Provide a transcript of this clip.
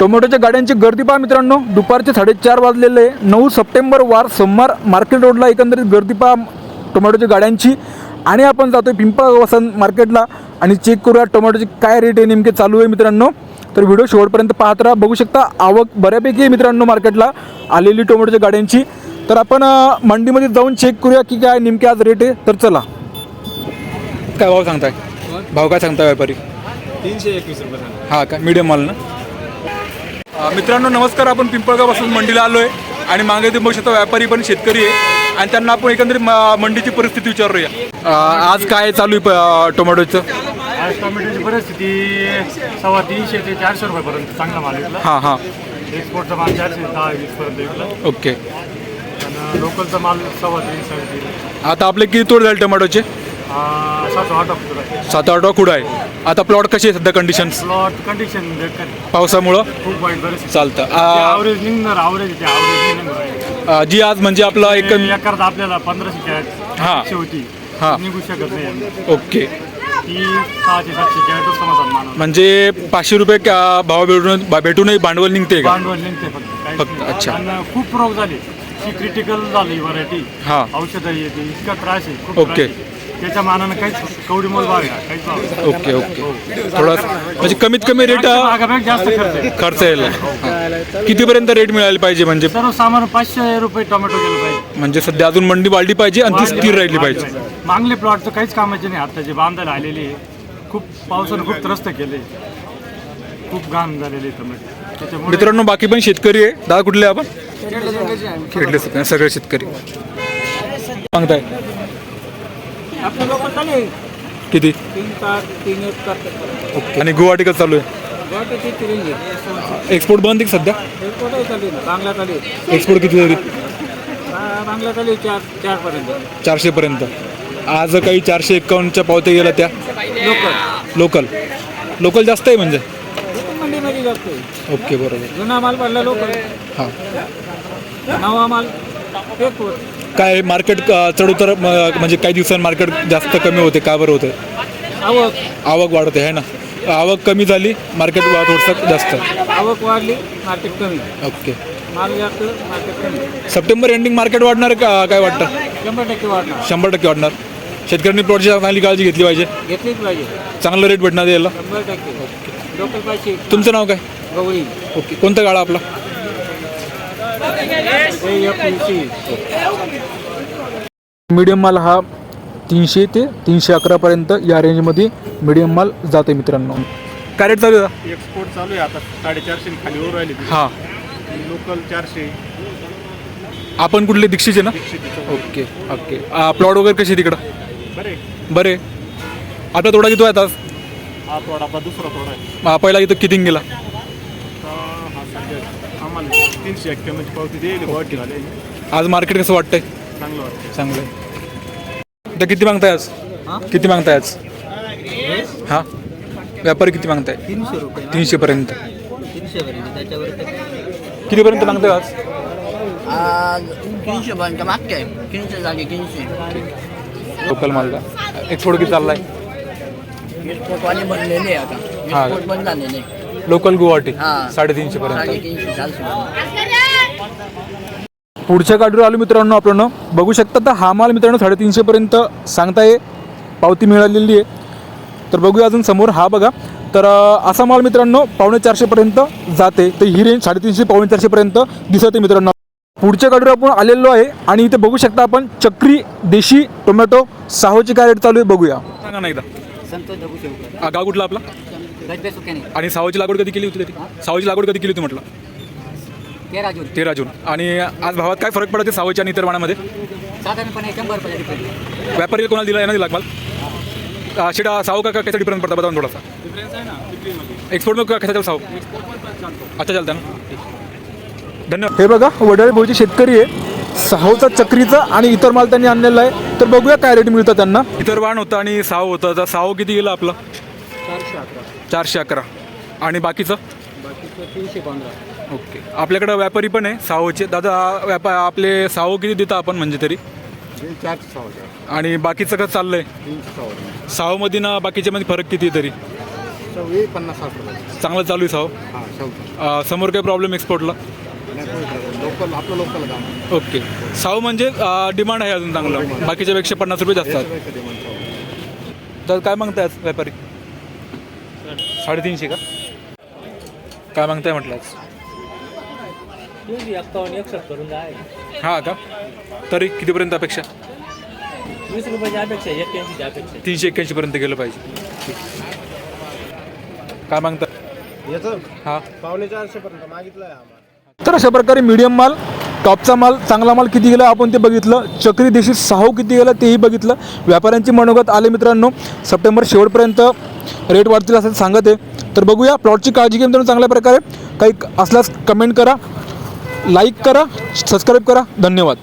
टोमॅटोच्या गाड्यांची गर्दी पहा मित्रांनो. दुपारचे साडेचार वाजलेले आहे. नऊ सप्टेंबर वार सोमवार मार्केट रोडला एकंदरीत गर्दी पहा टोमॅटोच्या गाड्यांची. आणि आपण जातोय पिंपळ वसंत मार्केटला. आणि चेक करूया टोमॅटोचे काय रेट आहे नेमके चालू आहे मित्रांनो. तर व्हिडिओ शेवटपर्यंत पाहत राहा. बघू शकता आवक बऱ्यापैकी आहे मित्रांनो मार्केटला. आलेली टोमॅटोच्या गाड्यांची. तर आपण मंडीमध्ये जाऊन चेक करूया की काय नेमके आज रेट आहे. तर चला. काय भाव सांगताय? भाव काय सांगताय व्यापारी? तीनशे एकवीस रुपये हा का? मीडियम माल ना? मित्रांनो नमस्कार. आपण पिंपळगावपासून मंडीला आलो आहे आणि मागे ते शकता व्यापारी पण शेतकरी आहे. आणि त्यांना आपण एकंदरीत म- मंडीची परिस्थिती विचारूया. अ, आज काय चालू आहे प- टोमॅटोचं? आज टोमॅटोची परिस्थिती सव्वा तीनशे ते चारशे रुपयापर्यंत चांगला माल विकला. हां हां. एक्सपोर्टचा माल चारशे दहा वीसपर्यंत विकला. ओके. आणि लोकलचा माल सव्वा तीन साडेतीन आता आपले किती तोड झाले टोमॅटोचे? आ, सात आठ अपुरा आहे आता प्लॉट कशी आहे सध्या कंडिशन्स प्लॉट कंडिशन पावसामुळं खूप वाईट परिस्थिती चालतं अ, ॲव्हरेज निघणार ॲव्हरेज ते जी आज म्हणजे आपला एक आपल्याला पंधराशे कॅरेट हा. एकशे होती हा. निघू शकत नाही. ओके ती सहाशे सातशे कॅरेटच समाधान मानव म्हणजे पाचशे रुपये का- भाव भेटून भेटूनही भांडवल निघते का भांडवल निघते फक्त काहीच फक्त, नाही. अच्छा. आणि खूप रोग झाले क्रिटिकल झाली व्हरायटी हा. औषधं येते इतका त्रास आहे खूप ओके. आहे. त्याच्या मानानं काहीच कवडी मोल भाव आहे? काहीच भाव नाही. Okay okay. थोडा म्हणजे कमीत कमी रेट जास्त खर्च आहे खर्च यायला हां. कितीपर्यंत रेट मिळायला पाहिजे म्हणजे? सर्वसामान्य पाचशे रुपये टोमॅटो गेलं पाहिजे. म्हणजे सध्या अजून मंडी वाढली पाहिजे आणि ती स्थिर राहिली पाहिजे. मागले प्लॉटचं काहीच कामाचे नाही. आता जे बांधायला आलेले आहे, खूप पावसानं खूप त्रस्त केले. खूप घाण झालेले टोमॅटो. त्याच्यामुळे मित्रांनो बाकी पण शेतकरी आहे. दादा कुठले आपण? खेडले सगळे शेतकरी. सांगताय. आपलं लोक चालेल किती? तीन तास तीन एक तास ओके. आणि गुवाहाटी कसं चालू आहे? एक्सपोर्ट बंद आहे का सध्या? चालू आहे. चालू आहे. एक्सपोर्ट किती तरी बा- चालू आहे चार चारपर्यंत चारशेपर्यंत आज काही चारशे एक्कावन्नच्या पावत्या गेल्या त्या. लोकल लोकल लोकल जास्त आहे म्हणजे? लोकल मंडीमध्ये जास्त आहे. ओके बरोबर. जुना माल पडला लोकल हां. नवा माल एअरपोर्ट काय मार्केट चढ उतर म- म्हणजे काही दिवसांनी मार्केट जास्त कमी होते का बरं होते? आवक. आवक वाढते आहे ना? आवक कमी झाली मार्केट थोडंसं जास्त. आवक वाढली मार्केट कमी. Okay. Market September ending market वाढणार का काय वाटतं? शंभर टक्के वाढणार. शंभर टक्के वाढणार. शेतकऱ्यांनी प्लॉटची चांगली काळजी घेतली पाहिजे. घेतलीच पाहिजे. चांगलं रेट भेटणार याला. शंभर टक्के. तुमचं नाव काय? गवळी. ओके. कोणता गाळा आपला? मीडियम माल हा तीनशे ते तीनशे अकरापर्यंत या रेंजमध्ये मीडियम माल जाते मित्रांनो. काय रेट चालू आहे एक्सपोर्ट चालू आहे आता. साडेचारशे खाली वर राहिली हां. लोकल चारशे. आपण कुठले? दीक्षितचे ना? Okay okay. प्लॉट वगैरे कसे तिकडं? बरे. बरे. आपला तोडा किती आहे आज हा तोडा आपला दुसरा तोडा हा, पहिला इथं किती गेला आता हा सध्या आम्हाला तीनशे एक्क्याण्णवची पावती देईल गुवाहाटी झाले आज मार्केट कसं वाटतंय? चांगलं वाटतं चांगलं आहे तर किती मागताय आज? किती मागताय आज? हां? व्यापारी किती मागताय? तीनशे रुपये तीनशेपर्यंत. तीनशे पर्यंत त्याच्यावर कितीपर्यंत मागताय आज? आज तीनशे पर्यंत मागते. तीनशे जागे तीनशे. लोकल मालला एक्सपोर्ट किती चाललाय? एक्सपोर्टवाले बनलेले आता. हा. एक्सपोर्ट बंद झालेले. लोकल गुवाहाटी. हा. साडेतीनशे पर्यंत साडेतीनशे चारशे पुढच्या गाडीवर आलो मित्रांनो आपण बघू शकता तर हा माल मित्रांनो साडेतीनशेपर्यंत सांगताय. पावती मिळालेली आहे. तर बघूया अजून समोर हा बघा. तर असा माल मित्रांनो पावणे चारशेपर्यंत जाते. तर ही रेंज साडेतीनशे पावणे चारशेपर्यंत दिसत आहे मित्रांनो. पुढच्या गाडीवर आपण आलेलो आहे आणि इथे बघू शकता आपण चक्री देशी टोमॅटो साहोची काय रेट चालू आहे बघूया. सांगा ना एकदा. संतोष गाव कुठला आपला? आणि सावची लागवड कधी केली होती सावची लागवड कधी केली होती म्हटलं? तेरा जून. तेरा जून. आणि आज भावात काय फरक पडते सावच्या आणि इतर वाणामध्ये? साधारणपणे शंभर रुपये डिफरन्स व्यापारी कोणाला दिला यांना दिला माल? शेटा साव का कैसा डिफरन्स पडता बताओ थोडासा. एक्सपोर्ट में कैसा चल साव? अच्छा चालतं ना. धन्यवाद. हे बघा वडाळे भाऊचे शेतकरी आहे. सावचा चक्रीचा आणि इतर माल त्यांनी आणलेला आहे. तर बघूया काय रेट मिळतं त्यांना. इतर वाण होतं आणि साव होतं. तर साव किती गेलं आपलं? चारशे अकरा. चारशे अकरा. आणि बाकीचं? तीनशे पंधरा. ओके. आपल्याकडं व्यापारी पण आहे सावचे. दादा व्यापा आपले साव किती देता आपण म्हणजे तरी? चारशे सहा आणि बाकीचं कसं चाललंय? तीनशे सहा सावमध्ये ना बाकीच्या मध्ये फरक किती आहे तरी? पन्नास साठ रुपये. चांगलं चालू आहे हां अ, समोर काही प्रॉब्लेम एक्सपोर्टला लोकल आपलं लोकल काम ओके. साव म्हणजे डिमांड आहे अजून चांगलं. बाकीच्यापेक्षा पन्नास रुपये जास्त. आहेत कधी म्हणतो तर काय मागताय आज व्यापारी? साडेतीनशे का? काय मागताय म्हटलं? हां का? तरी कितीपर्यंत अपेक्षा? वीस रुपयाची अपेक्षा एक्क्याऐंशीची अपेक्षा तीनशे एक्क्याऐंशीपर्यंत गेलं पाहिजे. काय मागता हां. पावणे मागितलं आहे आम्हाला. तर अशा प्रकारे मीडियम माल टॉपचा माल चांगला माल किती गेला आपण ते बघितलं. चक्री देशी साहू किती गेला तेही बघितलं. व्यापाऱ्यांची मनोगत आले मित्रांनो. सप्टेंबर शेवटपर्यंत रेट वाढतील असं सांगत. आहे तर बघूया. प्लॉटची काळजी घ्या मित्रांनो चांगल्या प्रकारे काही असल्यास कमेंट करा लाईक करा सबस्क्राईब करा. धन्यवाद.